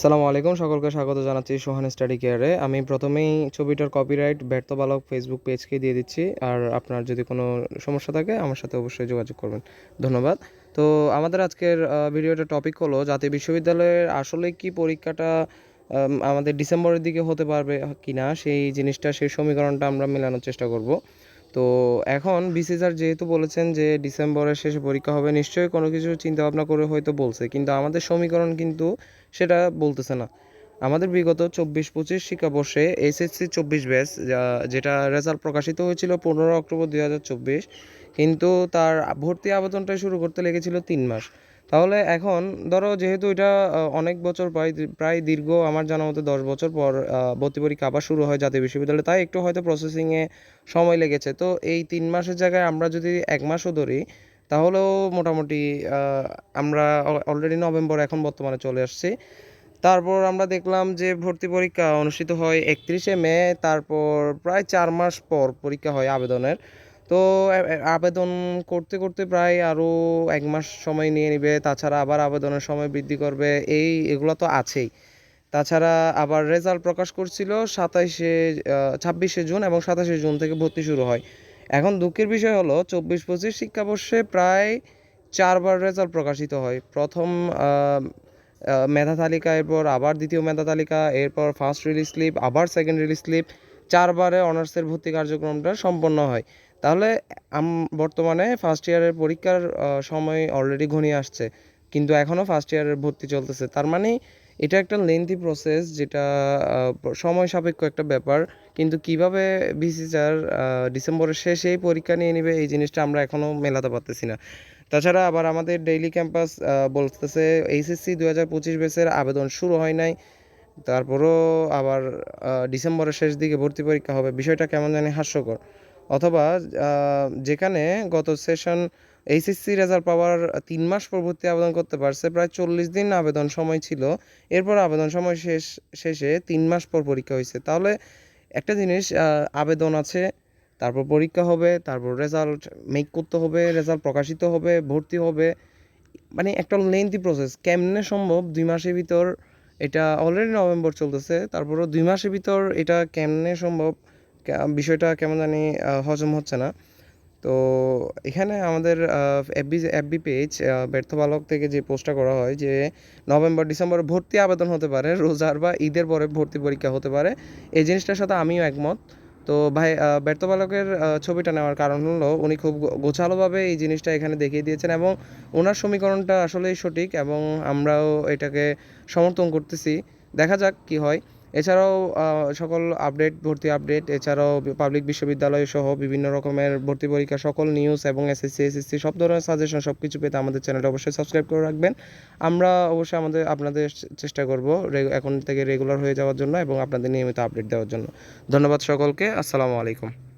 সালামু আলাইকুম, সকলকে স্বাগত জানাচ্ছি সোহান স্টাডি কেয়ারে। আমি প্রথমেই ছবিটার কপিরাইট ব্যর্থ বালক ফেসবুক পেজকে দিয়ে দিচ্ছি, আর আপনার যদি কোনো সমস্যা থাকে আমার সাথে অবশ্যই যোগাযোগ করবেন। ধন্যবাদ। তো আমাদের আজকের ভিডিওটা টপিক হলো, জাতীয় বিশ্ববিদ্যালয়ের আসলে কি পরীক্ষাটা আমাদের ডিসেম্বরের দিকে হতে পারবে কিনা, সেই জিনিসটা, সেই সমীকরণটা আমরা মেলানোর চেষ্টা করব। তো এখন বিসিসার যেহেতু বলেছেন যে ডিসেম্বরের শেষে পরীক্ষা হবে, নিশ্চয়ই কোনো কিছু চিন্তা ভাবনা করে হয়তো বলছে। কিন্তু আমাদের সমীকরণ কিন্তু সেটা বলতেছে না। আমাদের বিগত চব্বিশ পঁচিশ শিক্ষাবর্ষে এসএসসি চব্বিশ ব্যাচ যেটা রেজাল্ট প্রকাশিত হয়েছিল পনেরো অক্টোবর দুই হাজার চব্বিশ, কিন্তু তার ভর্তি আবেদনটা শুরু করতে লেগেছিল তিন মাস। তাহলে এখন ধরো যেহেতু এটা অনেক বছর প্রায় প্রায় দীর্ঘ আমার জানা মতো দশ বছর পর ভর্তি পরীক্ষা আবার শুরু হয় জাতীয় বিশ্ববিদ্যালয়ে, তাই একটু হয়তো প্রসেসিংয়ে সময় লেগেছে। তো এই তিন মাসের জায়গায় আমরা যদি এক মাসও ধরি, তাহলেও মোটামুটি আমরা অলরেডি নভেম্বর এখন বর্তমানে চলে আসছি। তারপর আমরা দেখলাম যে ভর্তি পরীক্ষা অনুষ্ঠিত হয় একত্রিশে মে, তারপর প্রায় চার মাস পর পরীক্ষা হয় আবেদনের। তো আবেদন করতে করতে প্রায় আরও এক মাস সময় নিয়ে নেবে। তাছাড়া আবার আবেদনের সময় বৃদ্ধি করবে। এই, এগুলো তো আছেই। তাছাড়া আবার রেজাল্ট প্রকাশ করছিল সাতাইশে ছাব্বিশে জুন এবং সাতাশে জুন থেকে ভর্তি শুরু হয়। এখন দুঃখের বিষয় হলো, চব্বিশ, পঁচিশ শিক্ষাবর্ষে প্রায় চারবার রেজাল্ট প্রকাশিত হয়। প্রথম মেধা তালিকা, এরপর আবার দ্বিতীয় মেধা তালিকা, এরপর ফার্স্ট রিলিজ স্লিপ আবার সেকেন্ড রিলিজ স্লিপ চারবারে অনার্সের ভর্তি কার্যক্রমটা সম্পন্ন হয়। তাহলে বর্তমানে ফার্স্ট ইয়ারের পরীক্ষার সময় অলরেডি ঘনিয়ে আসছে। কিন্তু এখনও ফার্স্ট ইয়ারের ভর্তি চলতেছে। তার মানে এটা একটা লেন্থি প্রসেস যেটা সময় সাপেক্ষ একটা ব্যাপার। কিন্তু কীভাবে বিসিসার ডিসেম্বরের শেষেই পরীক্ষা নিয়ে নেবে, এই জিনিসটা আমরা এখনও মেলাতে পারতেছি না। তাছাড়া আবার আমাদের ডেইলি ক্যাম্পাস বলতেছে এইচএসসি দু হাজার পঁচিশ বেসের আবেদন শুরু হয় নাই। তারপরও আবার ডিসেম্বরের শেষ দিকে ভর্তি পরীক্ষা হবে। বিষয়টা কেমন জানি হাস্যকর। অথবা যেখানে গত সেশন এইচএসসি রেজাল্ট পাওয়ার তিন মাস পর ভর্তি আবেদন করতে পারছে, প্রায় চল্লিশ দিন আবেদন সময় ছিল। এরপর আবেদন সময় শেষ, শেষে তিন মাস পর পরীক্ষা হয়েছে। তাহলে একটা জিনিস আবেদন আছে, তারপর পরীক্ষা হবে, তারপর রেজাল্ট মেক করতে হবে, রেজাল্ট প্রকাশিত হবে, ভর্তি হবে। মানে একটা লেন্থি প্রসেস কেমনে সম্ভব? দুই মাসের ভিতর এটা অলরেডি নভেম্বর চলতেছে, তারপরও দুই মাসের ভিতর এটা কেমনে সম্ভব? বিষয়টা কেমন জানি হজম হচ্ছে না। তো এখানে আমাদের এফবি এফবি পেজ ব্যর্থ বালক থেকে যে পোস্টটা করা হয় যে নভেম্বর, ডিসেম্বরে ভর্তি আবেদন হতে পারে, রোজার বা ঈদের পরে ভর্তি পরীক্ষা হতে পারে। এই জিনিসটার সাথে আমিও একমত। তো ভাই ব্যর্থ বালকের ছবিটা নেওয়ার কারণ হলো উনি খুব গোছালোভাবে এই জিনিসটা এখানে দেখিয়ে দিয়েছেন এবং ওনার সমীকরণটা আসলেই সঠিক এবং আমরাও এটাকে সমর্থন করতেছি। দেখা যাক কি হয়। এছাড়াও সকল আপডেট ভর্তি আপডেট এছাড়াও পাবলিক বিশ্ববিদ্যালয় সহ বিভিন্ন রকমের ভর্তি পরীক্ষা, সকল নিউজ এবং এসএসসি এসএসসি সব ধরনের সাজেশন সব কিছু পেতে আমাদের চ্যানেলটা অবশ্যই সাবস্ক্রাইব করে রাখবেন। আমরা অবশ্যই আমাদের, আপনাদের চেষ্টা করব এখন থেকে রেগুলার হয়ে যাওয়ার জন্য এবং আপনাদের নিয়মিত আপডেট দেওয়ার জন্য। ধন্যবাদ সকলকে, আসসালামু আলাইকুম।